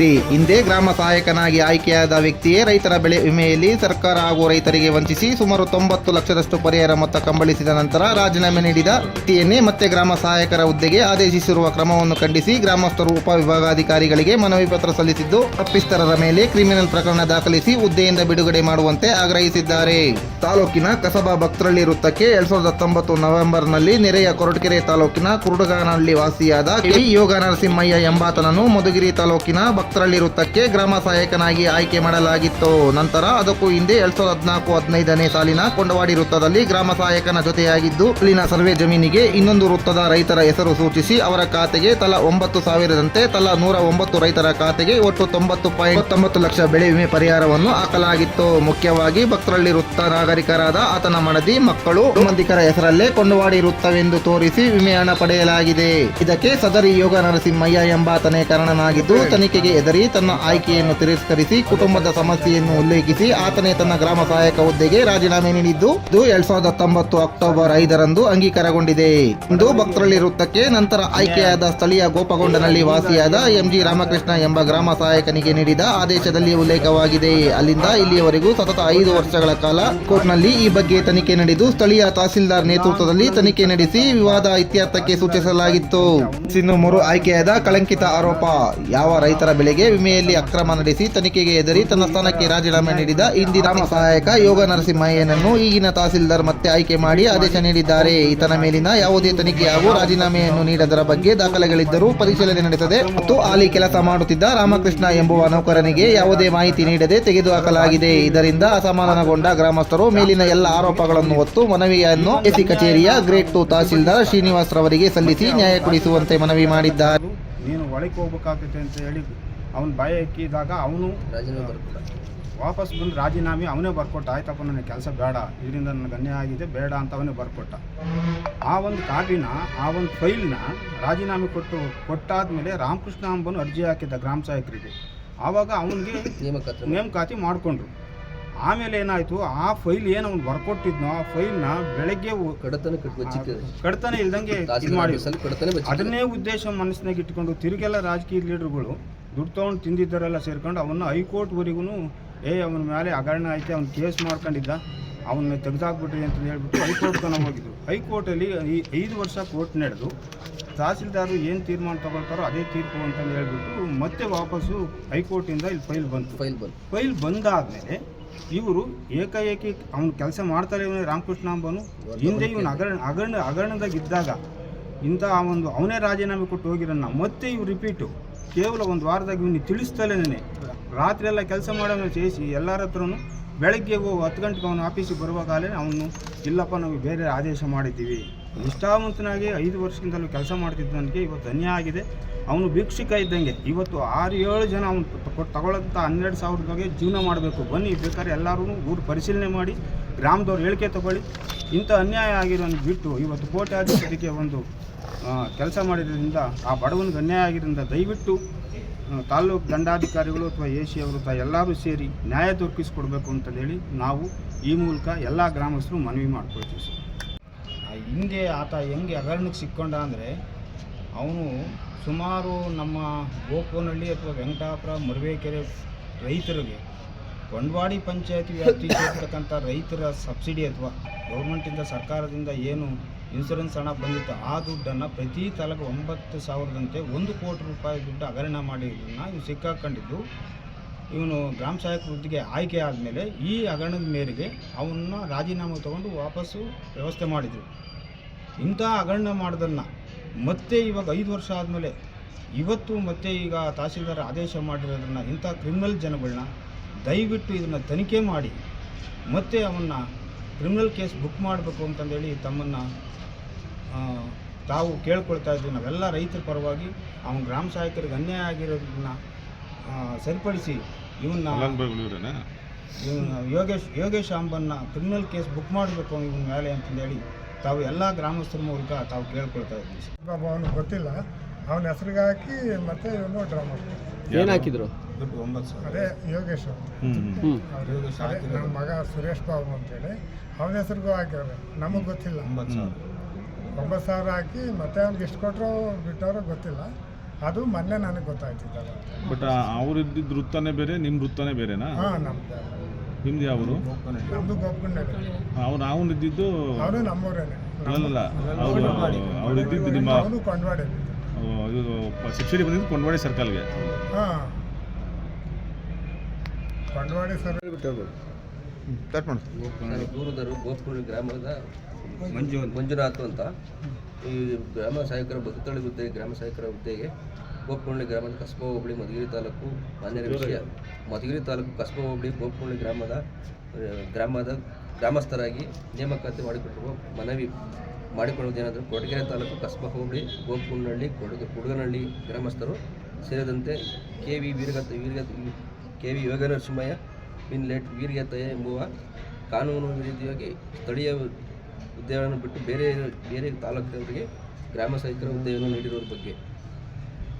ಕೊರಟಗೆರೆ ಹಿಂದೆ ಗ್ರಾಮ ಸಹಾಯಕನಾಗಿ ಆಯ್ಕೆಯಾದ ವ್ಯಕ್ತಿಯೇ ರೈತರ ಬೆಳೆ ವಿಮೆಯಲ್ಲಿ ಸರ್ಕಾರ ಹಾಗೂ ರೈತರಿಗೆ ವಂಚಿಸಿ ಸುಮಾರು ತೊಂಬತ್ತು ಲಕ್ಷದಷ್ಟು ಪರಿಹಾರ ಮೊತ್ತ ಕಂಬಳಿಸಿದ ನಂತರ ರಾಜೀನಾಮೆ ನೀಡಿದ ವ್ಯಕ್ತಿಯನ್ನೇ ಮತ್ತೆ ಗ್ರಾಮ ಸಹಾಯಕರ ಹುದ್ದೆಗೆ ಆದೇಶಿಸಿರುವ ಕ್ರಮವನ್ನು ಖಂಡಿಸಿ ಗ್ರಾಮಸ್ಥರು ಉಪವಿಭಾಗಾಧಿಕಾರಿಗಳಿಗೆ ಮನವಿ ಪತ್ರ ಸಲ್ಲಿಸಿದ್ದು, ತಪ್ಪಿಸ್ಥರರ ಮೇಲೆ ಕ್ರಿಮಿನಲ್ ಪ್ರಕರಣ ದಾಖಲಿಸಿ ಹುದ್ದೆಯಿಂದ ಬಿಡುಗಡೆ ಮಾಡುವಂತೆ ಆಗ್ರಹಿಸಿದ್ದಾರೆ. ತಾಲೂಕಿನ ಕಸಬಾ ಭಕ್ತರಳ್ಳಿ ವೃತ್ತಕ್ಕೆ ಎರಡ್ ಸಾವಿರದ ಹತ್ತೊಂಬತ್ತು ನವೆಂಬರ್ನಲ್ಲಿ ನೆರೆಯ ಕೊರಟಗೆರೆ ತಾಲೂಕಿನ ಕುರುಡಗಾನಹಳ್ಳಿ ವಾಸಿಯಾದ ಕೆ. ಯೋಗ ನರಸಿಂಹಯ್ಯ ಎಂಬಾತನನ್ನು ಮಧುಗಿರಿ ತಾಲೂಕಿನ ವೃತ್ತಕ್ಕೆ ಗ್ರಾಮ ಸಹಾಯಕನಾಗಿ ಆಯ್ಕೆ ಮಾಡಲಾಗಿತ್ತು. ನಂತರ ಅದಕ್ಕೂ ಹಿಂದೆ ಎರಡ್ ಸಾವಿರದ ಹದಿನಾಲ್ಕು ಹದಿನೈದನೇ ಸಾಲಿನ ಕೊಂಡವಾಡಿ ವೃತ್ತದಲ್ಲಿ ಗ್ರಾಮ ಸಹಾಯಕನ ಜೊತೆಯಾಗಿದ್ದು, ಇಲ್ಲಿನ ಸರ್ವೆ ಜಮೀನಿಗೆ ಇನ್ನೊಂದು ವೃತ್ತದ ರೈತರ ಹೆಸರು ಸೂಚಿಸಿ, ಅವರ ಖಾತೆಗೆ ತಲಾ ಒಂಬತ್ತು ಸಾವಿರದಂತೆ ತಲಾ ನೂರ ಒಂಬತ್ತು ರೈತರ ಖಾತೆಗೆ ಒಟ್ಟು ತೊಂಬತ್ತು ಪಾಯಿಂಟ್ ತೊಂಬತ್ತು ಲಕ್ಷ ಬೆಳೆ ವಿಮೆ ಪರಿಹಾರವನ್ನು ಹಾಕಲಾಗಿತ್ತು. ಮುಖ್ಯವಾಗಿ ಭಕ್ತರಲ್ಲಿ ವೃತ್ತ ನಾಗರಿಕರಾದ ಆತನ ಮಡದಿ, ಮಕ್ಕಳು, ಸಂಬಂಧಿಕರ ಹೆಸರಲ್ಲೇ ಕೊಂಡವಾಡಿ ವೃತ್ತವೆಂದು ತೋರಿಸಿ ವಿಮೆ ಪಡೆಯಲಾಗಿದೆ. ಇದಕ್ಕೆ ಸದರಿ ಯೋಗ ನರಸಿಂಹಯ್ಯ ಎಂಬಾತನೇ ಕಾರಣನಾಗಿದ್ದು, ತನಿಖೆಗೆ ಎದರಿ ತನ್ನ ಆಯ್ಕೆಯನ್ನು ತಿರಸ್ಕರಿಸಿ ಕುಟುಂಬದ ಸಮಸ್ಯೆಯನ್ನು ಉಲ್ಲೇಖಿಸಿ ಆತನೇ ತನ್ನ ಗ್ರಾಮ ಸಹಾಯಕ ಹುದ್ದೆಗೆ ರಾಜೀನಾಮೆ ನೀಡಿದ್ದು. ಇದು ಎರಡ್ ಸಾವಿರದ ಹತ್ತೊಂಬತ್ತು ಅಕ್ಟೋಬರ್ ಐದರಂದು ಅಂಗೀಕಾರಗೊಂಡಿದೆ. ಇಂದು ಭಕ್ತರಳ್ಳಿ ವೃತ್ತಕ್ಕೆ ನಂತರ ಆಯ್ಕೆಯಾದ ಸ್ಥಳೀಯ ಗೋಪಗೊಂಡನಲ್ಲಿ ವಾಸಿಯಾದ ಎಂಜಿ ರಾಮಕೃಷ್ಣ ಎಂಬ ಗ್ರಾಮ ಸಹಾಯಕನಿಗೆ ನೀಡಿದ ಆದೇಶದಲ್ಲಿ ಉಲ್ಲೇಖವಾಗಿದೆ. ಅಲ್ಲಿಂದ ಇಲ್ಲಿಯವರೆಗೂ ಸತತ ಐದು ವರ್ಷಗಳ ಕಾಲ ಕೋರ್ಟ್ನಲ್ಲಿ ಈ ಬಗ್ಗೆ ತನಿಖೆ ನಡೆದು ಸ್ಥಳೀಯ ತಹಸೀಲ್ದಾರ್ ನೇತೃತ್ವದಲ್ಲಿ ತನಿಖೆ ನಡೆಸಿ ವಿವಾದ ಇತ್ಯರ್ಥಕ್ಕೆ ಸೂಚಿಸಲಾಗಿತ್ತು. ಇನ್ನು ಮೂರು ಆಯ್ಕೆಯಾದ ಕಳಂಕಿತ ಆರೋಪ. ಯಾವ ರೈತರ ಬೆಳೆಗೆ ವಿಮೆಯಲ್ಲಿ ಅಕ್ರಮ ನಡೆಸಿ ತನಿಖೆಗೆ ಎದುರಿ ತನ್ನ ಸ್ಥಾನಕ್ಕೆ ರಾಜೀನಾಮೆ ನೀಡಿದ ಇಂದಿನ ಸಹಾಯಕ ಯೋಗ ನರಸಿಂಹಯ್ಯನನ್ನು ಈಗಿನ ತಹಸೀಲ್ದಾರ್ ಮತ್ತೆ ಆಯ್ಕೆ ಮಾಡಿ ಆದೇಶ ನೀಡಿದ್ದಾರೆ. ಈತನ ಮೇಲಿನ ಯಾವುದೇ ತನಿಖೆ ಹಾಗೂ ರಾಜೀನಾಮೆಯನ್ನು ನೀಡದರ ಬಗ್ಗೆ ದಾಖಲೆಗಳಿದ್ದರೂ ಪರಿಶೀಲನೆ ನಡೆಸದೆ ಮತ್ತು ಅಲ್ಲಿ ಕೆಲಸ ಮಾಡುತ್ತಿದ್ದ ರಾಮಕೃಷ್ಣ ಎಂಬುವ ನೌಕರನಿಗೆ ಯಾವುದೇ ಮಾಹಿತಿ ನೀಡದೆ ತೆಗೆದುಹಾಕಲಾಗಿದೆ. ಇದರಿಂದ ಅಸಮಾಧಾನಗೊಂಡ ಗ್ರಾಮಸ್ಥರು ಮೇಲಿನ ಎಲ್ಲ ಆರೋಪಗಳನ್ನು ಹೊತ್ತು ಮನವಿಯನ್ನು ಎಸಿ ಕಚೇರಿಯ ಗ್ರೇಟ್ ಟು ತಹಸೀಲ್ದಾರ್ ಶ್ರೀನಿವಾಸ್ ರವರಿಗೆ ಸಲ್ಲಿಸಿ ನ್ಯಾಯ ಕೊಡಿಸುವಂತೆ ಮನವಿ ಮಾಡಿದ್ದಾರೆ. ನೀನು ಒಳಗೆ ಹೋಗ್ಬೇಕಾಗುತ್ತೆ ಅಂತ ಹೇಳಿ ಅವನು ಭಯ ಹಾಕಿದಾಗ ಅವನು ವಾಪಸ್ ಬಂದು ರಾಜೀನಾಮೆ ಅವನೇ ಬರ್ಕೊಟ್ಟ. ಆಯ್ತಪ್ಪ ನನಗೆ ಕೆಲಸ ಬೇಡ ಇದರಿಂದ ನನಗೆ ಅನ್ಯಾಯ ಆಗಿದೆ ಬೇಡ ಅಂತ ಅವನೇ ಬರ್ಕೊಟ್ಟ. ಆ ಒಂದು ಕಾಪಿನ ಆ ಒಂದು ಫೈಲ್ನ ರಾಜೀನಾಮೆ ಕೊಟ್ಟು ಕೊಟ್ಟಾದ್ಮೇಲೆ ರಾಮಕೃಷ್ಣ ಅಂಬನು ಅರ್ಜಿ ಹಾಕಿದ್ದ ಗ್ರಾಮ ಸಹಾಯಕರಿಗೆ. ಆವಾಗ ಅವನಿಗೆ ನೇಮಕಾತಿ ಮಾಡಿಕೊಂಡ್ರು. ಆಮೇಲೆ ಏನಾಯಿತು ಆ ಫೈಲ್ ಏನು ಅವ್ನು ಬರ್ಕೊಟ್ಟಿದ್ನೋ ಆ ಫೈಲ್ನ ಬೆಳಗ್ಗೆ ಕಡತನ ಇಲ್ದಂಗೆ ಅದನ್ನೇ ಉದ್ದೇಶ ಮನಸ್ಸಿನಾಗ ಇಟ್ಕೊಂಡು ತಿರುಗೆಲ್ಲ ರಾಜಕೀಯ ಲೀಡರ್ಗಳು ದುಡ್ಡು ತೊಗೊಂಡು ತಿಂದಿದ್ದರೆಲ್ಲ ಸೇರ್ಕೊಂಡು ಅವನ್ನ ಹೈಕೋರ್ಟ್ವರೆಗೂ ಏ ಅವನ ಮೇಲೆ ಹಗರಣ ಐತೆ ಅವ್ನು ಕೇಸ್ ಮಾಡ್ಕೊಂಡಿದ್ದ ಅವನ್ನ ತೆಗೆದಾಕ್ಬಿಟ್ರಿ ಅಂತ ಹೇಳ್ಬಿಟ್ಟು ಹೈಕೋರ್ಟ್ ತನಕ ಹೋಗಿದ್ರು. ಹೈಕೋರ್ಟಲ್ಲಿ ಈ ಐದು ವರ್ಷ ಕೋರ್ಟ್ ನಡೆದು ತಹಸೀಲ್ದಾರರು ಏನು ತೀರ್ಮಾನ ತಗೊಳ್ತಾರೋ ಅದೇ ತೀರ್ಪು ಅಂತಂದು ಹೇಳ್ಬಿಟ್ಟು ಮತ್ತೆ ವಾಪಸ್ಸು ಹೈಕೋರ್ಟಿಂದ ಇಲ್ಲಿ ಫೈಲ್ ಬಂತು. ಫೈಲ್ ಬಂತು. ಫೈಲ್ ಬಂದಾದ್ಮೇಲೆ ಇವರು ಏಕಾಏಕಿ ಅವ್ನು ಕೆಲಸ ಮಾಡ್ತಾರೆ ಇವನೇ ರಾಮಕೃಷ್ಣ ಅಂಬನು ಹಿಂದೆ ಇವನು ಹಗರಣ ಹಗರಣ ಹಗರಣದಾಗ ಇದ್ದಾಗ ಇಂಥ ಒಂದು ಅವನೇ ರಾಜೀನಾಮೆ ಕೊಟ್ಟು ಹೋಗಿರೋಣ ಮತ್ತೆ ಇವ್ರು ರಿಪೀಟು ಕೇವಲ ಒಂದು ವಾರದಾಗ ಇವನು ತಿಳಿಸ್ತಲೇನೆ ರಾತ್ರಿ ಎಲ್ಲ ಕೆಲಸ ಮಾಡೋಣ ಚೇಸಿ ಎಲ್ಲರ ಹತ್ರನು ಬೆಳಗ್ಗೆ ಹೋಗಿ ಹತ್ತು ಗಂಟೆಗೆ ಅವನು ಆಫೀಸಿಗೆ ಬರುವಾಗಲೇ ಅವನು, ಇಲ್ಲಪ್ಪ ನಾವು ಬೇರೆ ಆದೇಶ ಮಾಡಿದ್ದೀವಿ. ನಿಷ್ಠಾವಂತನಾಗಿ ಐದು ವರ್ಷದಿಂದಲೂ ಕೆಲಸ ಮಾಡ್ತಿದ್ದವನಿಗೆ ಇವತ್ತು ಅನ್ಯಾಯ ಆಗಿದೆ. ಅವನು ಭಿಕ್ಷುಕ ಇದ್ದಂಗೆ ಇವತ್ತು ಆರು, ಏಳು ಜನ ಅವನು ಕೊಟ್ಟು ತಗೊಳ್ಳೋಂಥ ಹನ್ನೆರಡು ಸಾವಿರದ ಬಗ್ಗೆ ಜೀವನ ಮಾಡಬೇಕು. ಬನ್ನಿ, ಬೇಕಾದ್ರೆ ಎಲ್ಲರೂ ಊರು ಪರಿಶೀಲನೆ ಮಾಡಿ, ಗ್ರಾಮದವ್ರು ಹೇಳಿಕೆ ತಗೊಳ್ಳಿ. ಇಂಥ ಅನ್ಯಾಯ ಆಗಿರೋನ್ ಬಿಟ್ಟು ಇವತ್ತು ಕೋಟ್ಯಾಧಿಪತಿಗೆ ಒಂದು ಕೆಲಸ ಮಾಡಿದ್ರಿಂದ ಆ ಬಡವನಿಗೆ ಅನ್ಯಾಯ ಆಗಿದ್ದರಿಂದ ದಯವಿಟ್ಟು ತಾಲೂಕು ದಂಡಾಧಿಕಾರಿಗಳು ಅಥವಾ ಎ ಸಿ ಅವರು ತ ಎಲ್ಲರೂ ಸೇರಿ ನ್ಯಾಯ ದೊರಕಿಸ್ಕೊಡ್ಬೇಕು ಅಂತ ಹೇಳಿ ನಾವು ಈ ಮೂಲಕ ಎಲ್ಲ ಗ್ರಾಮಸ್ಥರು ಮನವಿ ಮಾಡ್ಕೊಳ್ತೀವಿ ಸರ್. ಹಿಂದೆ ಆತ ಹೆಂಗೆ ಹಗರಣಕ್ಕೆ ಸಿಕ್ಕೊಂಡ ಅಂದರೆ ಅವನು ಸುಮಾರು ನಮ್ಮ ಗೋಪನಹಳ್ಳಿ ಅಥವಾ ವೆಂಕಟಾಪುರ, ಮುರುವೇಕೆರೆ ರೈತರಿಗೆ ಕೊಂಡವಾಡಿ ಪಂಚಾಯತಿ ವ್ಯಾಪ್ತಿಗೆ ಸೇರ್ತಕ್ಕಂಥ ರೈತರ ಸಬ್ಸಿಡಿ ಅಥವಾ ಗೌರ್ಮೆಂಟಿಂದ ಸರ್ಕಾರದಿಂದ ಏನು ಇನ್ಸೂರೆನ್ಸ್ ಹಣ ಬಂದಿತ್ತು. ಆ ದುಡ್ಡನ್ನು ಪ್ರತಿ ತಲೆಗೆ ಒಂಬತ್ತು ಸಾವಿರದಂತೆ ಒಂದು ಕೋಟಿ ರೂಪಾಯಿ ದುಡ್ಡು ಹಗರಣ ಮಾಡಿದ್ದನ್ನು ಇವನು ಸಿಕ್ಕಾಕೊಂಡಿದ್ದು. ಇವನು ಗ್ರಾಮ ಸಹಾಯಕ ವೃದ್ಧಿಗೆ ಆಯ್ಕೆ ಆದಮೇಲೆ ಈ ಹಗರಣದ ಮೇರೆಗೆ ಅವನ್ನ ರಾಜೀನಾಮೆ ತಗೊಂಡು ವಾಪಸ್ಸು ವ್ಯವಸ್ಥೆ ಮಾಡಿದರು. ಇಂಥ ಹಗರಣ ಮಾಡೋದನ್ನು ಮತ್ತೆ ಇವಾಗ ಐದು ವರ್ಷ ಆದಮೇಲೆ ಇವತ್ತು ಮತ್ತೆ ಈಗ ತಹಸೀಲ್ದಾರ್ ಆದೇಶ ಮಾಡಿರೋದನ್ನು ಇಂಥ ಕ್ರಿಮಿನಲ್ ಜನಗಳನ್ನ ದಯವಿಟ್ಟು ಇದನ್ನು ತನಿಖೆ ಮಾಡಿ, ಮತ್ತೆ ಅವನ್ನ ಕ್ರಿಮಿನಲ್ ಕೇಸ್ ಬುಕ್ ಮಾಡಬೇಕು ಅಂತಂದೇಳಿ ತಮ್ಮನ್ನು ತಾವು ಕೇಳ್ಕೊಳ್ತಾ ಇದ್ವಿ. ನಾವೆಲ್ಲ ರೈತರ ಪರವಾಗಿ ಅವನ ಗ್ರಾಮ ಸಹಾಯಕರಿಗೆ ಅನ್ಯಾಯ ಆಗಿರೋದನ್ನ ಸರಿಪಡಿಸಿ ಇವನ್ನ ಇವನು ಯೋಗೇಶ್ ಯೋಗೇಶ್ ಅಂಬನ್ನ ಕ್ರಿಮಿನಲ್ ಕೇಸ್ ಬುಕ್ ಮಾಡಬೇಕು ಇವನ ಮೇಲೆ ಅಂತಂದೇಳಿ ತಾವು ಎಲ್ಲ ಗ್ರಾಮಸ್ಥರ ಮೂಲಕ ತಾವು ಕೇಳ್ಕೊಳ್ತಾ. ಪಾಪ ಅವನಿಗೆ ಗೊತ್ತಿಲ್ಲ. ಅವನ ಹೆಸರಿಗೆ ಹಾಕಿ ಮತ್ತೆ ಇವನು ಡ್ರಾ ಮಾಡ್ತಾರೆ ಏನ್ ಹಾಕಿದ್ರು? ಅದೇ ಯೋಗೇಶ್ ಅವರು. ನನ್ನ ಮಗ ಸುರೇಶ್ ಬಾಬು ಅಂತೇಳಿ ಅವನ ಹೆಸರಿಗೂ ಹಾಕ್ಯವ್ರೆ ನಮಗೆ ಗೊತ್ತಿಲ್ಲ. ಒಂಬತ್ತು ಸಾವಿರ. ಹಾಕಿ ಮತ್ತೆ ಅವ್ನಿಗೆ ಎಷ್ಟು ಕೊಟ್ಟರು ಬಿಟ್ಟವ್ರೋ ಗೊತ್ತಿಲ್ಲ. ಅದು ಮೊನ್ನೆ ನನಗೆ ಗೊತ್ತಾಯ್ತಿದ್ದಲ್ಲ. ಬಟ್ ಅವ್ರು ಇದ್ದಿದ್ದು ವೃತ್ತನೇ ಬೇರೆ ನಿಮ್ಮ ವೃತ್ತನೇ ಬೇರೆನಾ? ಹಾಂ ನಮ್ದು. ನಿಮ್ದು ಯಾವರು? ನಮ್ಮದು ಗೋಪ್ಕೊಂಡೆ ಅವ್ರು ಅವನು ಇದ್ದಿದ್ದು ಅವನು ನಮ್ಮವರೇನೆ ಅಲ್ಲ ಅವರು ಅವ್ರು ಇದ್ದಿದ್ದು ನಿಮ್ಮ ಅವನು ಕೊಂಡವಾಡೆ ಇದು ಸಬ್ಸಿಡಿ ಬಂದಿದ್ದು ಕೊಂಡವಾಡಿ ಸರ್ಕಲ್ಗೆ. ಹಾಂ. ಕೊಂಡವಾಡಿ ಸರ್ಕಲ್ ಸ್ಟಾರ್ಟ್ ಮಾಡು. ದೂರದರು ಗೋಪುರ ಗ್ರಾಮದ ಮಂಜು. ಮಂಜುನಾಥ್ ಅಂತ. ಈ ಗ್ರಾಮ ಸಹಾಯಕರ ಬದುಕಳಿ ಹುದ್ದೆ ಗ್ರಾಮ ಸಹಾಯಕರ ಹುದ್ದೆಗೆ ಗೋಪುರ್ಣಿ ಗ್ರಾಮದ ಕಸ್ಬಾ ಹೋಬಳಿ ಮಧುಗಿರಿ ತಾಲೂಕು ಮಾನ್ಯರ ವಿಷಯ. ಮಧುಗಿರಿ ತಾಲೂಕು ಕಸ್ಬಾ ಹೋಬಳಿ ಗೋಪುರ್ಣಿ ಗ್ರಾಮದ ಗ್ರಾಮದ ಗ್ರಾಮಸ್ಥರಾಗಿ ನೇಮಕಾತಿ ಮಾಡಿಕೊಟ್ಟಿರುವ ಮನವಿ ಮಾಡಿಕೊಳ್ಳುವುದೇನೆಂದರೆ ಕೊಡಗೆರೆ ತಾಲೂಕು ಕಸ್ಬಾ ಹೋಬಳಿ ಗೋಪುನಹಳ್ಳಿ ಕೊಡಗು, ಕುಡುಗನಹಳ್ಳಿ ಗ್ರಾಮಸ್ಥರು ಸೇರಿದಂತೆ K V Veeragata Veeragata, K V Yoga Narasimhaiah bin late Veeragataiah ಎಂಬುವ ಕಾನೂನು ವಿರುದ್ಧವಾಗಿ ಸ್ಥಳೀಯ ಹುದ್ದೆಗಳನ್ನು ಬಿಟ್ಟು ಬೇರೆ ಬೇರೆ ತಾಲೂಕಿನವರಿಗೆ ಗ್ರಾಮ ಸಹಿತರ ಹುದ್ದೆಯನ್ನು ನೀಡಿರೋದ್ರ ಬಗ್ಗೆ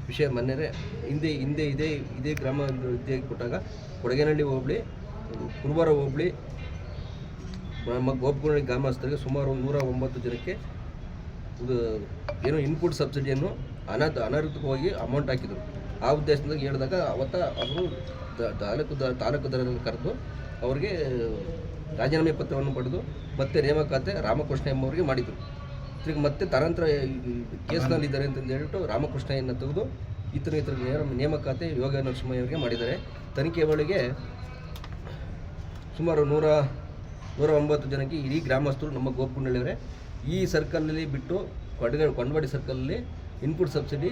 ವಿಷಯ ಮನ್ನೆರೆ. ಹಿಂದೆ ಹಿಂದೆ ಇದೇ ಇದೇ ಗ್ರಾಮ ಹುದ್ದೆಗೆ ಕೊಟ್ಟಾಗ ಕೊಡಗೇನಹಳ್ಳಿ ಹೋಬಳಿ ಕುರುಬರ ಹೋಬಳಿ ನಮ್ಮ ಗೋಪಗುಣಿ ಗ್ರಾಮಸ್ಥರಿಗೆ ಸುಮಾರು ನೂರ ಒಂಬತ್ತು ಜನಕ್ಕೆ ಇದು ಏನು ಇನ್ಪುಟ್ ಸಬ್ಸಿಡಿಯನ್ನು ಅನಾಥ ಅನಧಿಕೃತವಾಗಿ ಅಮೌಂಟ್ ಹಾಕಿದರು. ಆ ಉದ್ದೇಶದಿಂದ ಹೇಳಿದಾಗ ಅವತ್ತ ಅವರು ತಾಲೂಕು ದ, ತಾಲೂಕು ದರದಲ್ಲಿ ಕರೆದು ಅವರಿಗೆ ರಾಜೀನಾಮೆ ಪತ್ರವನ್ನು ಪಡೆದು ಮತ್ತೆ ನೇಮಕಾತೆ ರಾಮಕೃಷ್ಣ ಎಂಬವರಿಗೆ ಮಾಡಿದರು. ತಿರುಗಿ ಮತ್ತೆ ತರಂತರ ಕೇಸ್ನಲ್ಲಿದ್ದಾರೆ ಅಂತ ಹೇಳಿಬಿಟ್ಟು ರಾಮಕೃಷ್ಣಯನ್ನು ತೆಗೆದು ಇತರ ಇತರ ನೇಮಕಾತಿ ಯೋಗ ನರಸಿಂಹಯ್ಯವರಿಗೆ ಮಾಡಿದ್ದಾರೆ. ತನಿಖೆ ಒಳಗೆ ಸುಮಾರು ನೂರ ನೂರ ಒಂಬತ್ತು ಜನಕ್ಕೆ ಇಡೀ ಗ್ರಾಮಸ್ಥರು ನಮ್ಮ ಗೋಪುಣ್ಣಳ್ಳಿಯವರೇ ಈ ಸರ್ಕಲ್ನಲ್ಲಿ ಬಿಟ್ಟು ಕೊಡಗ ಕೊಂಡವಾಡಿ ಸರ್ಕಲಲ್ಲಿ ಇನ್ಪುಟ್ ಸಬ್ಸಿಡಿ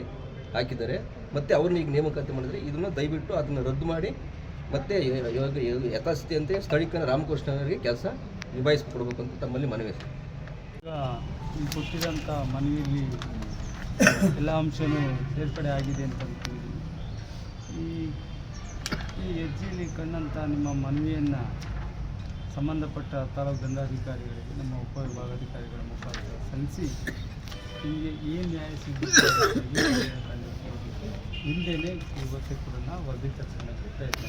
ಹಾಕಿದ್ದಾರೆ. ಮತ್ತು ಅವ್ರನ್ನ ಈಗ ನೇಮಕಾತಿ ಮಾಡಿದರೆ ಇದನ್ನು ದಯವಿಟ್ಟು ಅದನ್ನು ರದ್ದು ಮಾಡಿ, ಮತ್ತೆ ಇವಾಗ ಯಥಾಸ್ಥಿತಿಯಂತೆ ರಾಮಕೃಷ್ಣ ಅವರಿಗೆ ಕೆಲಸ ನಿಭಾಯಿಸಿಕೊಡ್ಬೇಕು ಅಂತ ತಮ್ಮಲ್ಲಿ ಮನವಿ ಈಗ ಕೊಟ್ಟಿರೋಂಥ ಮನವಿಯಲ್ಲಿ ಎಲ್ಲ ಅಂಶವೂ ಸೇರ್ಪಡೆ ಆಗಿದೆ ಅಂತ ಈ ಈ ಹೆಜ್ಜೆಯಲ್ಲಿ ಕಂಡಂಥ ನಿಮ್ಮ ಮನವಿಯನ್ನು ಸಂಬಂಧಪಟ್ಟ ತಾಲೂಕು ದಂಡಾಧಿಕಾರಿಗಳಿಗೆ, ನಮ್ಮ ಉಪವಿಭಾಗಾಧಿಕಾರಿಗಳ ಮುಖಾಂತರ ಸಲ್ಲಿಸಿ ಹೀಗೆ ಏನು ನ್ಯಾಯ ಸಿಗುತ್ತೆ ಹಿಂದೆಯೇ ಇವತ್ತೇ ಕೂಡ ನಾವು ವರದಿ ತರಿಸೋಕ್ಕೆ ಪ್ರಯತ್ನ